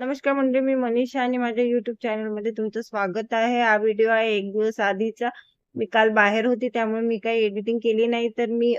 नमस्कार मंडळी मी मनीषा आणि माझ्या युट्यूब चॅनलमध्ये तुमचं स्वागत आहे. हा व्हिडिओ आहे एक दिवस आधीचा. मी काल बाहेर होती त्यामुळे मी काही एडिटिंग केली नाही. तर मी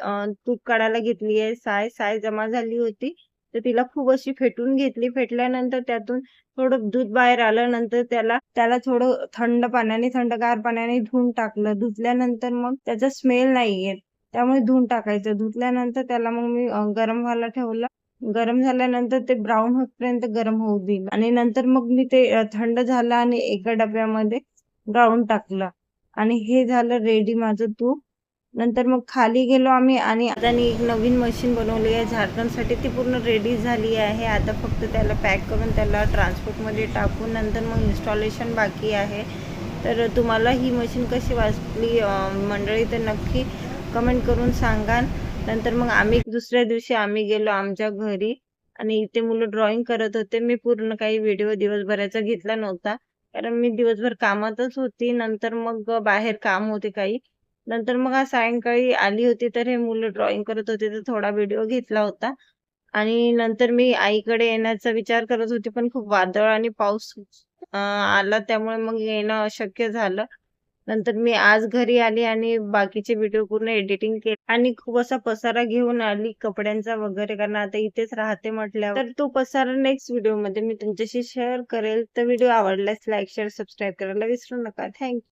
तूप काढायला घेतली आहे. साय साय जमा झाली होती. तर तिला खूप अशी फेटून घेतली. फेटल्यानंतर त्यातून थोडं दूध बाहेर आलं नंतर त्याला त्याला थोडं थंड पाण्याने थंडगार पाण्याने धुवून टाकलं. धुतल्यानंतर मग त्याचा स्मेल नाही येत त्यामुळे धुवून टाकायचं. धुतल्यानंतर त्याला मग मी गरम व्हायला ठेवलं. गरम झाल्यानंतर ते ब्राऊन होतपर्यंत गरम होऊ दिलं आणि नंतर मग मी ते थंड झालं आणि एका डब्यामध्ये गाळून टाकलं. आणि हे झालं रेडी माझं तूप. नंतर मग खाली गेलो आम्ही आणि आता एक नवीन मशीन बनवली आहे. झारखंडसाठी ती पूर्ण रेडी झाली आहे. आता फक्त त्याला पॅक करून त्याला ट्रान्सपोर्टमध्ये टाकून नंतर मग इन्स्टॉलेशन बाकी आहे. तर तुम्हाला ही मशीन कशी वाचली मंडळी तर नक्की कमेंट करून सांगा नंतर मग आम्ही दुसऱ्या दिवशी आम्ही गेलो आमच्या घरी आणि इथे मुलं ड्रॉइंग करत होते. मी पूर्ण काही व्हिडिओ दिवसभराचा घेतला नव्हता. कारण मी दिवसभर कामातच होती. नंतर मग बाहेर काम होते काही. नंतर मग आज सायंकाळी आली होती तर हे मुलं ड्रॉइंग करत होते तर थोडा व्हिडिओ घेतला होता. आणि नंतर मी आईकडे येण्याचा विचार करत होते. पण खूप वादळ आणि पाऊस आला त्यामुळे मग येणं अशक्य झालं. नंतर मी आज घरी आली आणि बाकीचे व्हिडिओ पूर्ण एडिटिंग केले. आणि खूप असा पसारा घेऊन आली कपड्यांचा वगैरे कारण आता इथेच राहते म्हटल्यावर. तर तो पसारा नेक्स्ट व्हिडिओमध्ये मी तुमच्याशी शेअर करेल. तर व्हिडिओ आवडल्यास लाईक शेअर सबस्क्राईब करायला विसरू नका. थँक्यू